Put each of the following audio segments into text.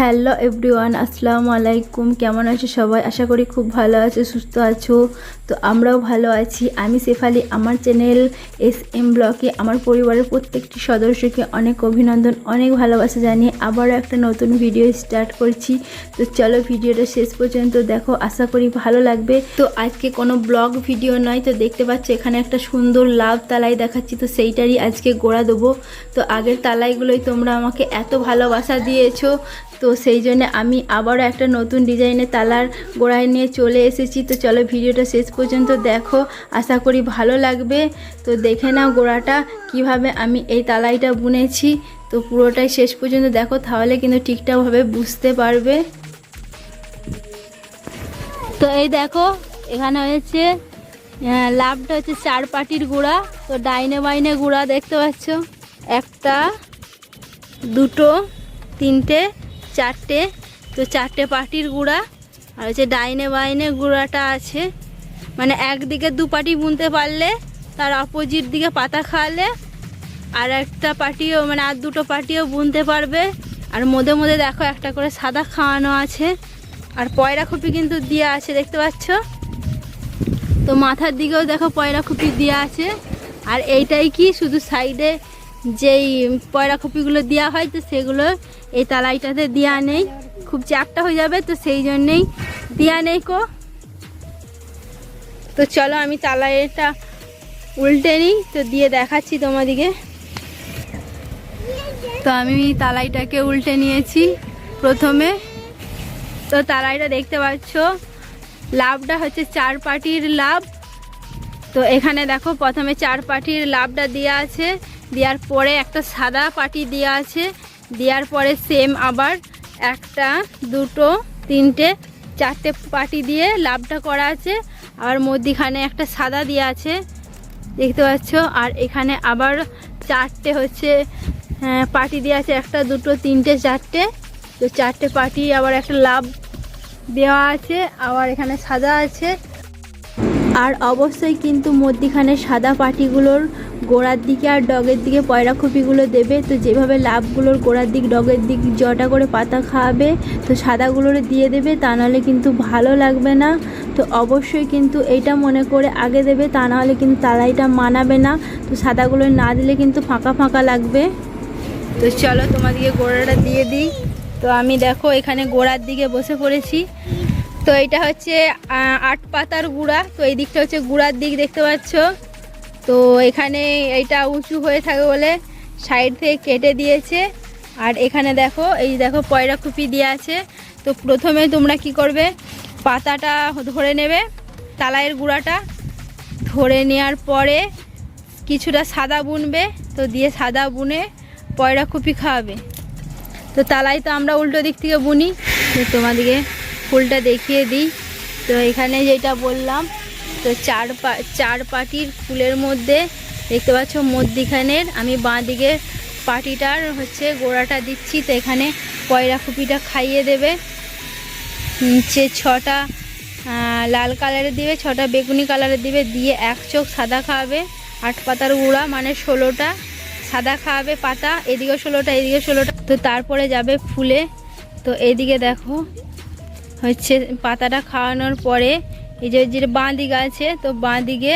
Hello everyone, আসসালামু আলাইকুম। কেমন আছো সবাই? আশা করি খুব ভালো আছো, সুস্থ আছো। তো আমরাও ভালো আছি। আমি শেফালি। আমার চ্যানেল এস এম ব্লকে আমার পরিবারের প্রত্যেকটি সদস্যকে অনেক অভিনন্দন, অনেক ভালোবাসা জানিয়ে আবারও একটা নতুন ভিডিও স্টার্ট করছি। তো চলো ভিডিওটা শেষ পর্যন্ত দেখো, আশা করি ভালো লাগবে। তো আজকে কোনো ব্লগ ভিডিও নয়, তো দেখতে পাচ্ছ এখানে একটা সুন্দর লাভ তালাই দেখাচ্ছি। তো সেইটারই আজকে গোড়া দেবো। তো আগের তালাইগুলোই তোমরা আমাকে এত ভালোবাসা দিয়েছ। তো সেই জন্য আমি আবারও একটা নতুন ডিজাইনের তালার গোড়ায় নিয়ে চলে এসেছি। তো চলো ভিডিওটা শেষ পর্যন্ত দেখো। আশা করি ভালো লাগবে। তো দেখে নাও গোড়াটা, কীভাবে আমি এই তালাইটা বুনেছি। তো পুরোটাই শেষ পর্যন্ত দেখো, তাহলে কিন্তু ঠিকঠাকভাবে বুঝতে পারবে। তো এই দেখো, এখানে হয়েছে লাভটা হচ্ছে চার পাটির গুঁড়া। তো ডাইনে বাইনে গুঁড়া দেখতে পাচ্ছ, একটা, দুটো, তিনটে চারটে, তো চারটে পাটির গুঁড়া, আর হচ্ছে ডাইনে বাইনে গুঁড়াটা আছে। মানে একদিকে দু পাটি বুনতে পারলে, তার অপোজিট দিকে পাতা খাওয়ালে, আর একটা পাটিও মানে আর দুটো পাটিও বুনতে পারবে। আর মধ্যে মধ্যে দেখো একটা করে সাদা খাওয়ানো আছে, আর পয়রা খুপি কিন্তু দেওয়া আছে, দেখতে পাচ্ছ? তো মাথার দিকেও দেখো পয়রা খুপি দেওয়া আছে। আর এইটাই কি, শুধু সাইডে যেই পয়রা খুপিগুলো দেওয়া হয় তো সেগুলো এই তালাইটাতে দেওয়া নেই। খুব চ্যাপটা হয়ে যাবে, তো সেই জন্যেই দেওয়া নেই কো। তো চলো আমি তালাইটা উল্টে নিই, তো দিয়ে দেখাচ্ছি তোমাদিকে। তো আমি তালাইটাকে উল্টে নিয়েছি প্রথমে। তো তালাইটা দেখতে পাচ্ছ, লাভটা হচ্ছে চার পাটির লাভ। তো এখানে দেখো, প্রথমে চার পাটির লাভটা দেওয়া আছে, দেওয়ার পরে একটা সাদা পাটি দেওয়া আছে। দেওয়ার পরে সেম আবার একটা দুটো তিনটে চারটে পাটি দিয়ে লাভটা করা আছে। আর মধ্যিখানে একটা সাদা দেওয়া আছে দেখতে পাচ্ছ? আর এখানে আবার চারটে হচ্ছে হ্যাঁ, পাটি দেওয়া আছে একটা দুটো তিনটে চারটে। তো চারটে পাটি আবার একটা লাভ দেওয়া আছে আবার এখানে সাদা আছে। আর অবশ্যই কিন্তু মধ্যিখানে সাদা পাটিগুলোর গোড়ার দিকে আর ডগের দিকে পয়রা খুপিগুলো দেবে। তো যেভাবে লাভগুলোর গোড়ার দিক, ডগের দিক জটা করে পাতা খাওয়াবে, তো সাদাগুলোর দিয়ে দেবে, তা নাহলে কিন্তু ভালো লাগবে না। তো অবশ্যই কিন্তু এইটা মনে করে আগে দেবে, তা নাহলে কিন্তু তালাইটা মানাবে না। তো সাদাগুলো না দিলে কিন্তু ফাঁকা ফাঁকা লাগবে। তো চলো তোমাদেরকে গোড়াটা দিয়ে দিই। তো আমি দেখো এখানে গোড়ার দিকে বসে পড়েছি। তো এটা হচ্ছে আট পাতার গুঁড়া। তো এই দিকটা হচ্ছে গুঁড়ার দিক, দেখতে পাচ্ছ? তো এখানে এটা উঁচু হয়ে থাকে বলে সাইড থেকে কেটে দিয়েছে। আর এখানে দেখো, এই দেখো পয়রা খুপি দিয়ে আছে। তো প্রথমে তোমরা কি করবে, পাতাটা ধরে নেবে, তালাইয়ের গুঁড়াটা। ধরে নেওয়ার পরে কিছুটা সাদা বুনবে, তো দিয়ে সাদা বুনে পয়রা খুপি খাওয়াবে। তো তালাই তো আমরা উল্টো দিক থেকে বুনি তোমাদেরকে ফুলটা দেখিয়ে দিই। তো এখানে যেটা বললাম তো চার পা, চার পাটির ফুলের মধ্যে দেখতে পাচ্ছ মধ্যিখানের, আমি বাঁ দিকে পাটিটার হচ্ছে গোড়াটা দিচ্ছি, তো এখানে পয়রা খুপিটা খাইয়ে দেবে। নিচে ছটা লাল কালারের দিবে, ছটা বেগুনি কালারের দিবে, দিয়ে এক চোখ সাদা খাওয়াবে, আট পাতার গুঁড়া মানে ষোলোটা সাদা খাওয়াবে পাতা, এদিকে ষোলোটা এদিকে ষোলোটা, তো তারপরে যাবে ফুলে। তো এদিকে দেখো, হচ্ছে পাতাটা খাওয়ানোর পরে এই যে যে বাঁ দিকে আছে তো বাঁ দিকে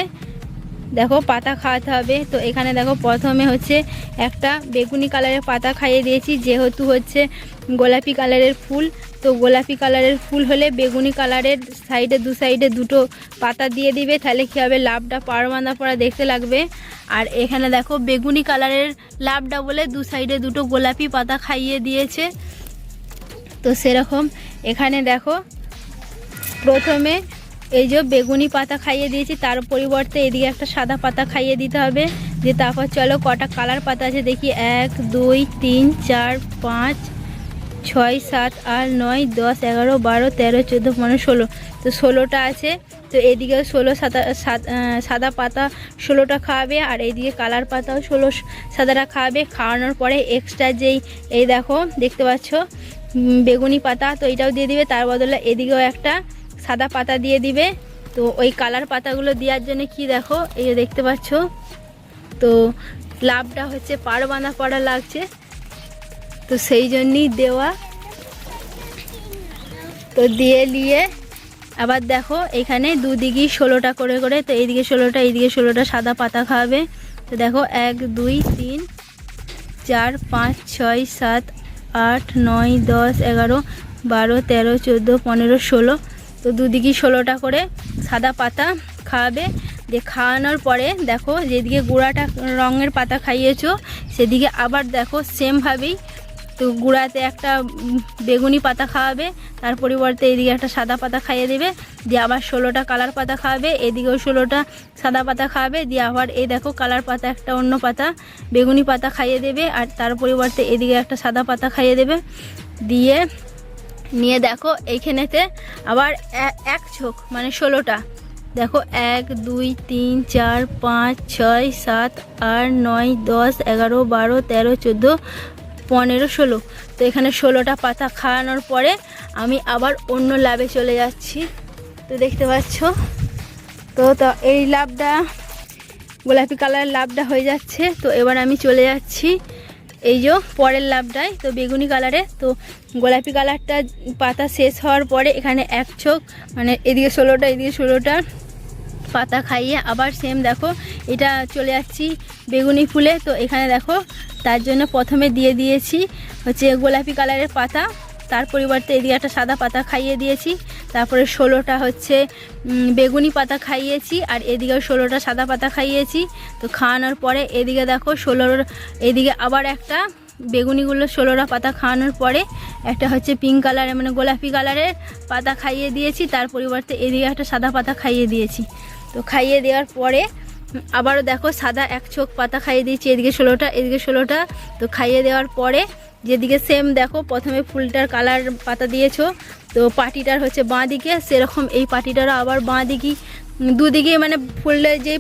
দেখো পাতা খাওয়াতে হবে। তো এখানে দেখো প্রথমে হচ্ছে একটা বেগুনি কালারের পাতা খাইয়ে দিয়েছি, যেহেতু হচ্ছে গোলাপি কালারের ফুল। তো গোলাপি কালারের ফুল হলে বেগুনি কালারের সাইডে, দু সাইডে দুটো পাতা দিয়ে দিবে, তাহলে কী হবে? লাভটা বাঁধা পড়া দেখতে লাগবে। আর এখানে দেখো বেগুনি কালারের লাভটা বলে দু সাইডে দুটো গোলাপি পাতা খাইয়ে দিয়েছে। তো সেরকম এখানে দেখো প্রথমে এই যে বেগুনি পাতা খাইয়ে দিয়েছি, তার পরিবর্তে এদিকে একটা সাদা পাতা খাইয়ে দিতে হবে। দিয়ে তারপর চলো কটা কালার পাতা আছে দেখি, এক, দুই, তিন, চার, পাঁচ, ছয়, সাত, আট, নয়, দশ, এগারো, বারো, তেরো, চোদ্দ, পনেরো, ষোলো। তো ষোলোটা আছে, তো এদিকে ষোলো সাদ- সাদা পাতা ষোলোটা খাওয়াবে আর এইদিকে কালার পাতাও ষোলো সাদাটা খাওয়াবে খাওয়ানোর পরে এক্সট্রা যেই, এই দেখো, দেখতে পাচ্ছ বেগুনি পাতা, তো এটাও দিয়ে দিবে, তার বদলে এদিকেও একটা সাদা পাতা দিয়ে দিবে। তো ওই কালার পাতাগুলো দেওয়ার জন্য কি দেখো, এই দেখতে পাচ্ছ? তো লাভটা হচ্ছে পাড় বাঁধা পড়া লাগছে। তো সেই জন্যই দেওয়া। তো দিয়ে নিয়ে আবার দেখো, এখানে দুদিকেই ষোলোটা করে করে, তো এইদিকে ষোলোটা এইদিকে ষোলোটা সাদা পাতা খাওয়াবে। তো দেখো, এক, দুই, তিন, চার, পাঁচ, ছয়, সাত, আট, নয়, দশ, এগারো, বারো, তেরো, চোদ্দ, পনেরো, ষোলো তো দুদিকে ষোলোটা করে সাদা পাতা খাওয়াবে। দিয়ে খাওয়ানোর পরে দেখো যেদিকে গুঁড়াটা রঙের পাতা খাইয়েছো, সেদিকে আবার দেখো সেমভাবেই তো গুঁড়াতে একটা বেগুনি পাতা খাওয়াবে, তার পরিবর্তে এদিকে একটা সাদা পাতা খাইয়ে দেবে। দিয়ে আবার ষোলোটা কালার পাতা খাওয়াবে, এদিকেও ষোলোটা সাদা পাতা খাওয়াবে। দিয়ে আবার এই দেখো কালার পাতা, একটা অন্য পাতা, বেগুনি পাতা খাইয়ে দেবে, আর তার পরিবর্তে এদিকে একটা সাদা পাতা খাইয়ে দেবে। দিয়ে নিয়ে দেখো, এইখানেতে আবার এক ছোক মানে ষোলোটা। দেখো, এক, দুই, তিন, চার, পাঁচ, ছয়, সাত, আট, নয়, দশ, এগারো, বারো, তেরো, চোদ্দ, পনেরো, ষোলো। তো এখানে ষোলোটা পাতা খাওয়ানোর পরে আমি আবার অন্য লাভে চলে যাচ্ছি। তো দেখতে পাচ্ছ? তো তো, এই লাভটা, গোলাপি কালারের লাভটা হয়ে যাচ্ছে। তো এবার আমি চলে যাচ্ছি এই যে পরের লাভটায়, তো বেগুনি কালারে, তো গোলাপি কালারটা পাতা শেষ হওয়ার পরে এখানে এক চোখ মানে এদিকে ষোলোটা এদিকে ষোলোটা পাতা খাইয়ে আবার সেম দেখো, এটা চলে যাচ্ছি বেগুনি ফুলে। তো এখানে দেখো, তার জন্য প্রথমে দিয়ে দিয়েছি হচ্ছে গোলাপি কালারের পাতা। তার পরিবর্তে এদিকে একটা সাদা পাতা খাইয়ে দিয়েছি। তারপরে ষোলোটা হচ্ছে বেগুনি পাতা খাইয়েছি আর এদিকেও ষোলোটা সাদা পাতা খাইয়েছি। তো খাওয়ানোর পরে এদিকে দেখো ষোলোর, এদিকে আবার একটা বেগুনিগুলো ষোলোটা পাতা খাওয়ানোর পরে একটা হচ্ছে পিঙ্ক কালারের মানে গোলাপি কালারের পাতা খাইয়ে দিয়েছি। তার পরিবর্তে এদিকে একটা সাদা পাতা খাইয়ে দিয়েছি। তো খাইয়ে দেওয়ার পরে আবারও দেখো সাদা এক চোখ পাতা খাইয়ে দিয়েছি এদিকে ষোলোটা এদিকে ষোলোটা। তো খাইয়ে দেওয়ার পরে যেদিকে সেম দেখো, প্রথমে ফুলটার কালার পাতা দিয়েছ। তো পাটিটার হচ্ছে বাঁ দিকে, সেরকম এই পাটিটারও আবার বাঁ দিকে দুদিকে মানে ফুলের যে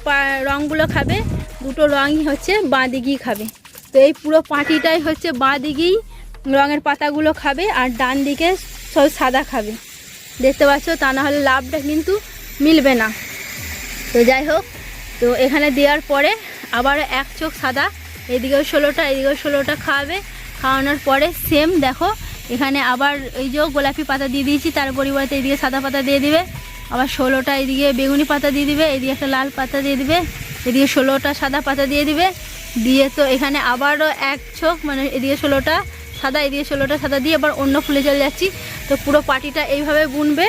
রঙগুলো খাবে, দুটো রঙই হচ্ছে বাঁ দিকেই খাবে। তো এই পুরো পাটিটাই হচ্ছে বাঁ দিকেই রঙের পাতাগুলো খাবে আর ডান দিকে সব সাদা খাবে। দেখতে পাচ্ছ, তা না হলে লাভটা কিন্তু মিলবে না। তো যাই হোক তো এখানে দেওয়ার পরে আবার এক চোখ সাদা, এদিকেও ষোলোটা এদিকেও ষোলোটা খাওয়াবে। খাওয়ানোর পরে সেম দেখো, এখানে আবার এই যে গোলাপি পাতা দিয়ে দিয়েছি, তার পরিবর্তে এদিকে সাদা পাতা দিয়ে দিবে। আবার ষোলোটা, এদিকে বেগুনি পাতা দিয়ে দিবে, এদিকে একটা লাল পাতা দিয়ে দিবে, এদিকে ষোলোটা সাদা পাতা দিয়ে দিবে। দিয়ে তো এখানে আবারও এক চোখ মানে এদিকে ষোলোটা সাদা, এদিকে ষোলোটা সাদা দিয়ে আবার অন্য ফুলে চলে যাচ্ছি। তো পুরো পাটিটা এইভাবে বুনবে।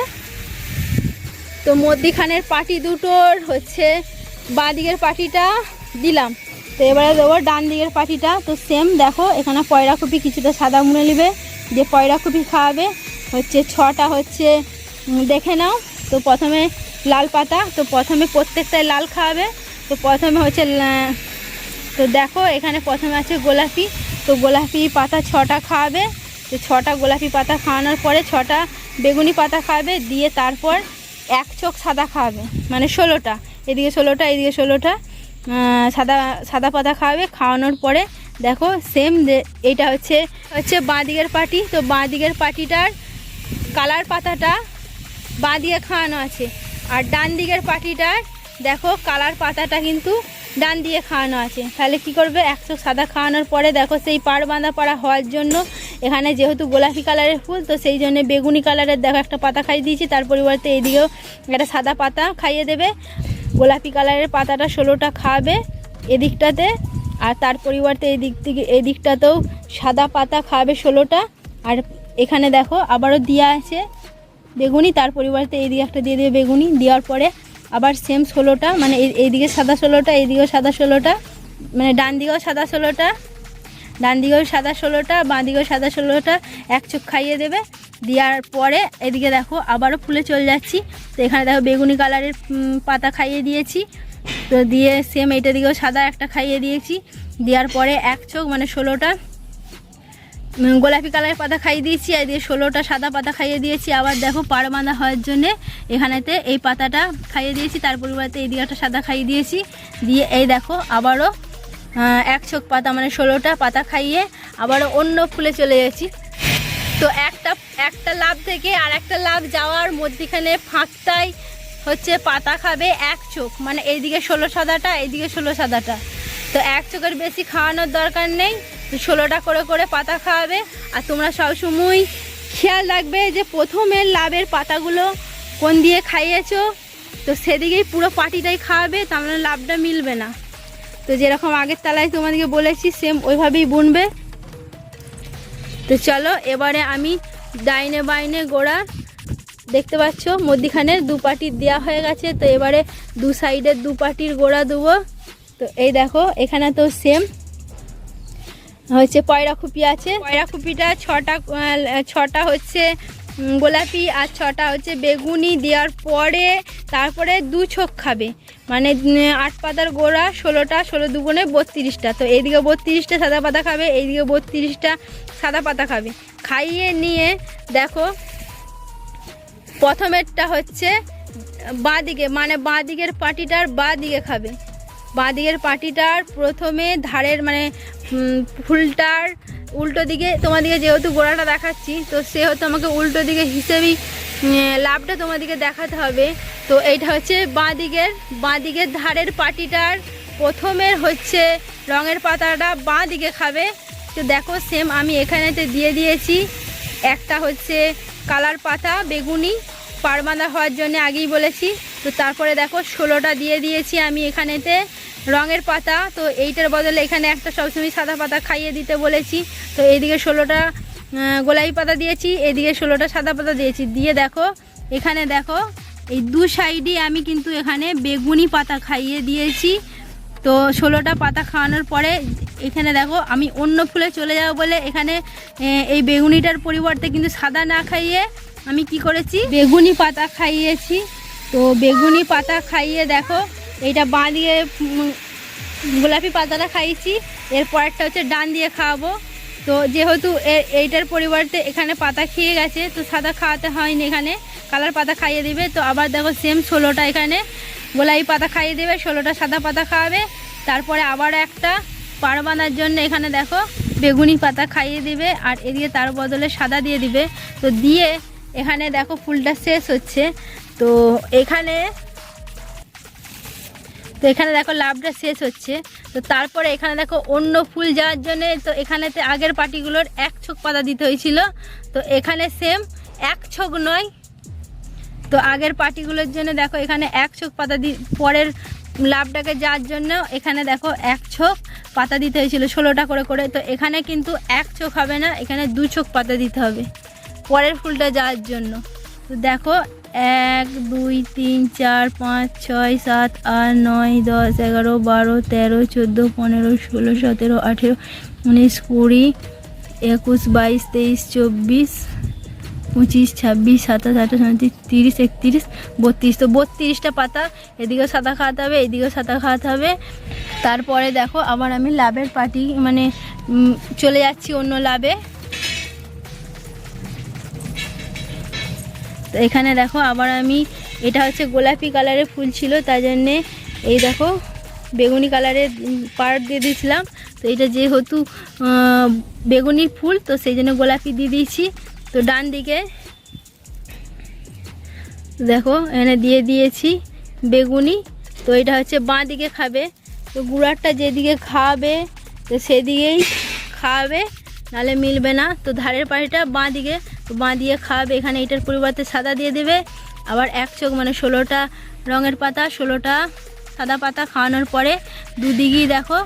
তো মধ্যিখানের পাটি দুটোর হচ্ছে বাঁ দিকের পাটিটা দিলাম। তো এবারে দেবো ডান দিকের পাটিটা। তো সেম দেখো, এখানে পয়রা কপি কিছুটা সাদা মুনে নেবে। যে পয়রা কপি খাওয়াবে, হচ্ছে ছটা হচ্ছে দেখে নাও। তো প্রথমে লাল পাতা, তো প্রথমে প্রত্যেকটাই লাল খাওয়াবে। তো প্রথমে হচ্ছে তো দেখো, এখানে প্রথমে আছে গোলাপি। তো গোলাপি পাতা ছটা খাওয়াবে। তো ছটা গোলাপি পাতা খাওয়ানোর পরে ছটা বেগুনি পাতা খাওয়াবে। দিয়ে তারপর এক চোখ সাদা খাওয়াবে। মানে ষোলোটা। এদিকে ষোলোটা এদিকে ষোলোটা। সাদা সাদা পাতা খাওয়াবে। খাওয়ানোর পরে দেখো সেম এটা হচ্ছে হচ্ছে বাঁ দিকের পাটি। তো বাঁ দিকের পাটিটার কালার পাতাটা বাঁ দিকে খাওয়ানো আছে। আর ডান দিকের পাটিটার দেখো, কালার পাতাটা কিন্তু ডান দিয়ে খাওয়ানো আছে। তাহলে কি করবে? একশো সাদা খাওয়ানোর পরে দেখো সেই পাড় বাঁধা পাড়া হওয়ার জন্য এখানে যেহেতু গোলাপি কালারের ফুল, তো সেই জন্য বেগুনি কালারের দেখো একটা পাতা খাইয়ে দিয়েছি। তার পরিবর্তে এইদিকেও একটা সাদা পাতা খাইয়ে দেবে। গোলাপি কালারের পাতাটা ষোলোটা খাওয়াবে এদিকটাতে আর তার পরিবর্তে এই দিক থেকে এই দিকটাতেও সাদা পাতা খাওয়াবে ষোলোটা। আর এখানে দেখো আবারও দেওয়া আছে বেগুনি, তার পরিবর্তে এইদিকে একটা দিয়ে দেবে বেগুনি। দেওয়ার পরে আবার সেম ষোলোটা মানে এই- এইদিকে সাদা ষোলোটা, এইদিকেও সাদা ষোলোটা মানে ডান দিকেও সাদা ষোলোটা, ডান দিকেও সাদা ষোলোটা, বাঁ দিকেও সাদা ষোলোটা, এক চোখ খাইয়ে দেবে, দেওয়ার পরে এদিকে দেখো আবারও ফুলে চলে যাচ্ছি। তো এখানে দেখো বেগুনি কালারের পাতা খাইয়ে দিয়েছি। তো দিয়ে সেম এইটা দিকেও সাদা একটা খাইয়ে দিয়েছি। দেওয়ার পরে এক চোখ মানে ষোলোটা গোলাপি কালারের পাতা খাইয়ে দিয়েছি, আর দিয়ে ষোলোটা সাদা পাতা খাইয়ে দিয়েছি। আবার দেখো পাড় বাঁধা হওয়ার জন্যে এখানেতে এই পাতাটা খাইয়ে দিয়েছি, তার পরিবর্তে এই দিকে একটা সাদা খাইয়ে দিয়েছি। দিয়ে এই দেখো আবারও এক চোখ পাতা মানে ষোলোটা পাতা খাইয়ে আবারও অন্য ফুলে চলে গেছি তো একটা একটা লাভ থেকে আর একটা লাভ যাওয়ার মধ্যিখানে ফাঁকটাই হচ্ছে পাতা খাবে এক চোখ মানে এইদিকে ষোলো সাদাটা, এইদিকে ষোলো সাদাটা। তো এক চোখের বেশি খাওয়ানোর দরকার নেই। ষোলোটা করে করে পাতা খাওয়াবে। আর তোমরা সবসময় খেয়াল রাখবে যে প্রথমের লাভের পাতাগুলো কোন দিয়ে খাইয়েছো। তো সেদিকেই পুরো পাটিটাই খাওয়াবে, তার মানে লাভটা মিলবে না। তো যেরকম আগের তালায় তোমাদেরকে বলেছি সেম ওইভাবেই বুনবে। তো চলো, এবারে আমি ডাইনে বাইনে গোড়া। দেখতে পাচ্ছ, মধ্যিখানে দু পাটির দেওয়া হয়ে গেছে। তো এবারে দু সাইডের দু পাটির গোড়া দেবো। তো এই দেখো, এখানে তো সেম হচ্ছে পয়রা খুপি আছে। পয়রা খুপিটা ছটা ছটা হচ্ছে গোলাপি আর ছটা হচ্ছে বেগুনি দেওয়ার পরে তারপরে দু ছোক খাবে। মানে আট পাতার গোড়া, ষোলোটা, ষোলো দুগুণে বত্রিশটা। তো এইদিকে বত্রিশটা সাদা পাতা খাবে, এইদিকে বত্রিশটা সাদা পাতা খাবে। খাইয়ে নিয়ে দেখো, প্রথমেরটা হচ্ছে বাঁ দিকে মানে বাঁ দিকের পাটিটার বাঁ দিকে খাবে। বাঁ দিকের পাটিটার প্রথমে ধারের মানে ফুলটার উল্টো দিকে তোমাদেরকে যেহেতু গোড়াটা দেখাচ্ছি, তো সেহেতু আমাকে উল্টো দিকে হিসেবেই লাভটা তোমাদেরকে দেখাতে হবে। তো এইটা হচ্ছে বাঁ দিকের বাঁ দিকের ধারের পাটিটার প্রথমের হচ্ছে রঙের পাতাটা বাঁ দিকে খাবে। তো দেখো সেম আমি এখানেতে দিয়ে দিয়েছি। একটা হচ্ছে কালার পাতা, বেগুনি, পাড় বাঁধা হওয়ার জন্য আগেই বলেছি। তো তারপরে দেখো ষোলোটা দিয়ে দিয়েছি আমি এখানেতে। রঙের পাতা, তো এইটার বদলে এখানে একটা সবসময় সাদা পাতা খাইয়ে দিতে বলেছি। তো এইদিকে ষোলোটা গোলাপি পাতা দিয়েছি এদিকে ষোলোটা সাদা পাতা দিয়েছি। দিয়ে দেখো, এখানে দেখো, এই দু সাইডে আমি কিন্তু এখানে বেগুনি পাতা খাইয়ে দিয়েছি। তো ষোলোটা পাতা খাওয়ানোর পরে এখানে দেখো, আমি অন্য ফুলে চলে যাব বলে এখানে এই বেগুনিটার পরিবর্তে কিন্তু সাদা না খাইয়ে আমি কি করেছি, বেগুনি পাতা খাইয়েছি। তো বেগুনি পাতা খাইয়ে দেখো এইটা বাঁ দিয়ে গোলাপি পাতাটা খাইয়েছি। এরপরেরটা হচ্ছে ডান দিয়ে খাওয়াবো। তো যেহেতু এইটার পরিবর্তে এখানে পাতা খেয়ে গেছে, তো সাদা খাওয়াতে হয়নি এখানে। কালার পাতা খাইয়ে দিবে। তো আবার দেখো সেম ষোলোটা এখানে। গোলাপি পাতা খাইয়ে দেবে, ষোলোটা সাদা পাতা খাওয়াবে। তারপরে আবার একটা পাড় বাঁধার জন্য এখানে দেখো বেগুনি পাতা খাইয়ে দিবে আর এদিকে তার বদলে সাদা দিয়ে দিবে। তো দিয়ে এখানে দেখো ফুলটা শেষ হচ্ছে। তো এখানে তো এখানে দেখো লাভটা শেষ হচ্ছে। তো তারপরে এখানে দেখো অন্য ফুল যাওয়ার জন্য, তো এখানেতে আগের পাটিগুলোর এক ছোক পাতা দিতে হয়েছিল। তো এখানে সেম এক ছোক নয়। তো আগের পাটিগুলোর জন্য দেখো এখানে এক ছোক পাতা দি, পরের লাভটাকে যাওয়ার জন্য এখানে দেখো এক ছোক পাতা দিতে হয়েছিল ষোলোটা করে করে। তো এখানে কিন্তু এক চোখ হবে না, এখানে দু চোখ পাতা দিতে হবে পরের ফুলটা যাওয়ার জন্য। তো দেখো, এক, দুই, তিন, চার, পাঁচ, ছয়, সাত, আট, নয়, দশ, এগারো, বারো, তেরো, চোদ্দ, পনেরো, ষোলো, সতেরো, আঠেরো, উনিশ, কুড়ি, একুশ, বাইশ, তেইশ, চব্বিশ, পঁচিশ, ছাব্বিশ, সাতাশ, আঠাশ, উনত্রিশ, তিরিশ, একত্রিশ, বত্রিশ। তো বত্রিশটা পাতা এদিকেও সাদা খাওয়াতে হবে এদিকেও সাদা খাওয়াতে হবে। তারপরে দেখো, আবার আমি লাভের পাটি মানে চলে যাচ্ছি অন্য লাভে। এখানে দেখো আবার আমি, এটা হচ্ছে গোলাপি কালারের ফুল ছিল তাই জন্যে এই দেখো বেগুনি কালারের পাড় দিয়ে দিয়েছিলাম। তো এটা যেহেতু বেগুনি ফুল, তো সেই জন্য গোলাপি দিয়ে দিয়েছি। তো ডান দিকে দেখো, এখানে দিয়ে দিয়েছি বেগুনি। তো এটা হচ্ছে বাঁ দিকে খাবে। তো গুড়ারটা যেদিকে খাওয়াবে তো সেদিকেই খাওয়াবে নাহলে মিলবে না। তো ধারের পাড়িটা বাঁ দিকে বাঁ দিয়ে খাওয়াবে, এখানে এটার পরিবর্তে সাদা দিয়ে দেবে। আবার এক চোখ মানে ষোলোটা রঙের পাতা, ষোলোটা সাদা পাতা খাওয়ানোর পরে দুদিকেই দেখো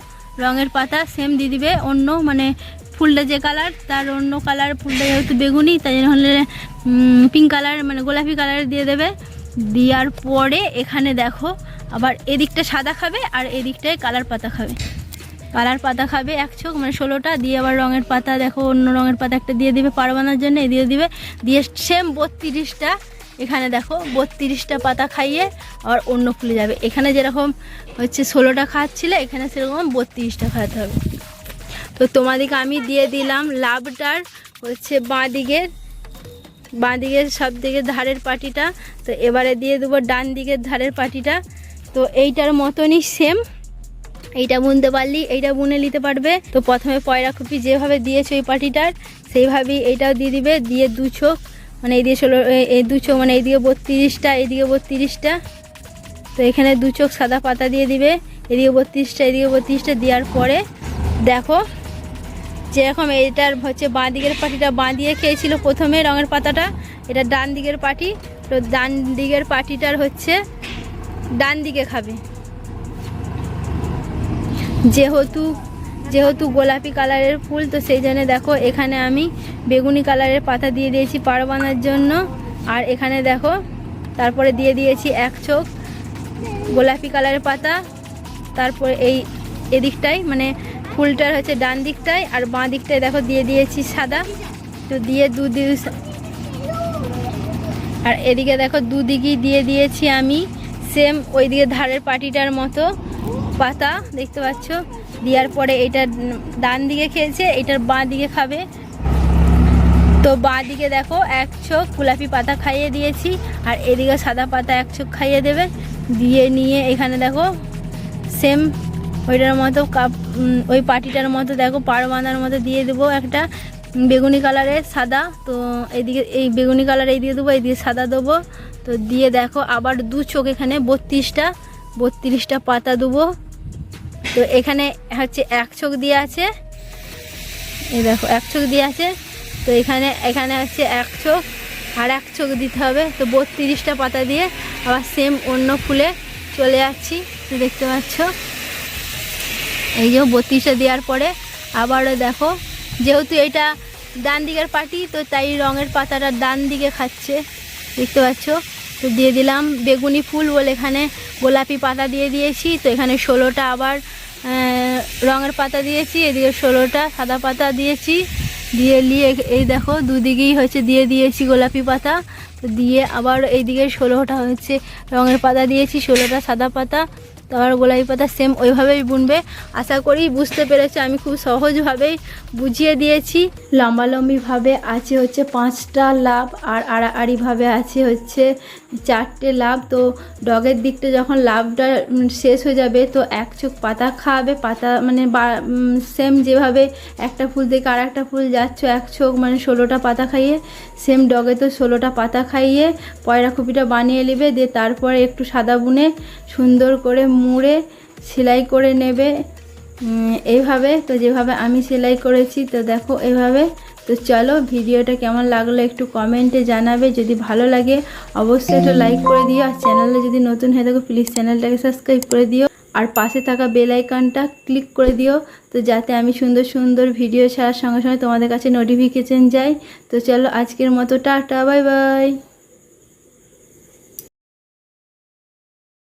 রঙের পাতা সেম দিয়ে দিবে। অন্য মানে ফুলটা যে কালার তার অন্য কালার ফুলটা যেহেতু বেগুনি, তাই জন্য হলে পিঙ্ক কালার মানে গোলাপি কালার দিয়ে দেবে। দেওয়ার পরে এখানে দেখো, আবার এদিকটা সাদা খাবে আর এদিকটায় কালার পাতা খাবে। কালার পাতা খাবে এক চোখ মানে ষোলোটা, দিয়ে আবার রঙের পাতা, দেখো অন্য রঙের পাতা একটা দিয়ে দিবে পাড় বাঁধার জন্য এ দিয়ে দিবে। দিয়ে সেম বত্রিশটা, এখানে দেখো বত্রিশটা পাতা খাইয়ে আবার অন্য ফুলে যাবে। এখানে যেরকম হচ্ছে ষোলোটা খাওয়াচ্ছিলে এখানে সেরকম বত্রিশটা খাওয়াতে হবে। তো তোমাদেরকে আমি দিয়ে দিলাম লাভটার হচ্ছে বাঁ দিকের বাঁ দিকের সব দিকের ধারের পাটিটা। তো এবারে দিয়ে দেবো ডান দিকের ধারের পাটিটা। তো এইটার মতনই সেম এইটা বুনতে পারলি, এইটা বুনে নিতে পারবে। তো প্রথমে পয়রা খুপি যেভাবে দিয়েছে ওই পাটিটার, সেইভাবেই এইটাও দিয়ে দিবে, দিয়ে দু চোখ মানে এই দিয়ে ষোলো এই দু চোখ মানে এইদিকে বত্রিশটা এইদিকে বত্রিশটা। তো এখানে দু চোখ সাদা পাতা দিয়ে দিবে এদিকে বত্রিশটা এদিকে বত্রিশটা দেওয়ার পরে দেখো, যেরকম এটার হচ্ছে বাঁ দিকের পাটিটা, বাঁ দিয়ে খেয়েছিল প্রথমে রঙের পাতাটা? এটা ডান দিকের পাটি। তো ডান দিকের পাটিটার হচ্ছে, ডান দিকে খাবে। যেহেতু যেহেতু গোলাপি কালারের ফুল, তো সেই জন্য দেখো এখানে আমি বেগুনি কালারের পাতা দিয়ে দিয়েছি পাড় বাঁধার জন্য। আর এখানে দেখো, তারপরে দিয়ে দিয়েছি এক চোখ গোলাপি কালারের পাতা। তারপরে এই এদিকটাই মানে ফুলটার হচ্ছে ডান দিকটায় আর বাঁ দিকটায় দেখো দিয়ে দিয়েছি সাদা। তো দিয়ে দুদি আর এদিকে দেখো দুদিকেই দিয়ে দিয়েছি আমি। সেম ওইদিকে ধারের পাটিটার মতো। পাতা, দেখতে পাচ্ছ? দেওয়ার পরে এটা ডান দিকে খেয়েছে এটার বাঁ দিকে খাবে। তো বাঁ দিকে দেখো, এক চোখ গোলাপি পাতা খাইয়ে দিয়েছি, আর এদিকে সাদা পাতা এক চোখ খাইয়ে দেবে। দিয়ে নিয়ে এখানে দেখো সেম ওইটার মতো কাপ ওই পাটিটার মতো দেখো, পাড় বাঁধার মতো দিয়ে দেবো একটা বেগুনি কালারের সাদা। তো এদিকে, এই বেগুনি কালার দিয়ে দেবো এইদিকে সাদা দেবো। তো দিয়ে দেখো, আবার দু চোখ এখানে বত্রিশটা বত্রিশটা পাতা দেবো। তো এখানে হচ্ছে এক চোখ দিয়ে আছে। এই দেখো, এক চোখ দিয়ে আছে। তো এখানে এখানে হচ্ছে এক চোখ আর এক চোখ দিতে হবে। তো বত্রিশটা পাতা দিয়ে আবার সেম অন্য ফুলে চলে যাচ্ছি। তো দেখতে পাচ্ছ? এই যে বত্রিশটা দেওয়ার পরে আবারও দেখো, যেহেতু এটা ডান দিকের পাটি, তো তাই রঙের পাতাটা ডান দিকে খাচ্ছে। দেখতে পাচ্ছ? তো দিয়ে দিলাম বেগুনি ফুল বলে এখানে গোলাপি পাতা দিয়ে দিয়েছি। তো এখানে ষোলোটা আবার রঙের পাতা দিয়েছি, এদিকে ষোলোটা সাদা পাতা দিয়েছি। দিয়ে নিয়ে এই দেখো দুদিকেই হচ্ছে দিয়ে দিয়েছি গোলাপি পাতা। তো দিয়ে আবার এইদিকে ষোলোটা হচ্ছে রঙের পাতা দিয়েছি, ষোলোটা সাদা পাতা। তো আবার গোলাপি পাতা সেম ওইভাবেই বুনবে। আশা করি বুঝতে পেরেছে, আমি খুব সহজভাবেই বুঝিয়ে দিয়েছি। লম্বালম্বিভাবে আছে হচ্ছে পাঁচটা লাভ আর আড়াআড়িভাবে আছে হচ্ছে চারটে লাভ। তো ডগের দিকটা যখন লাভটা শেষ হয়ে যাবে, তো এক চোখ পাতা খাওয়াবে পাতা মানে সেম যেভাবে একটা ফুল থেকে আর একটা ফুল যাচ্ছ, এক চোখ মানে ষোলোটা পাতা খাইয়ে সেম ডগে তো ষোলোটা পাতা খাইয়ে পয়রা কুপিটা বানিয়ে নেবে, দিয়ে তারপরে একটু সাদা বুনে সুন্দর করে মুড়ে সেলাই করে নেবে। এইভাবে তো যেভাবে আমি সেলাই করেছি, তো দেখো এইভাবে তো চলো ভিডিওটা কেমন লাগল একটু কমেন্টে জানাবে। যদি ভালো লাগে, অবশ্যই একটু লাইক করে দিও। আর চ্যানেলে যদি নতুন হয়ে থাকো প্লিজ চ্যানেলটাকে সাবস্ক্রাইব করে দিও। আর পাশে থাকা বেল আইকনটা ক্লিক করে দিও, তো যাতে আমি সুন্দর সুন্দর ভিডিও ছাড়ার সঙ্গে সঙ্গে তোমাদের কাছে নোটিফিকেশন যায়। তো চলো আজকের মতো, টাটা বাই বাই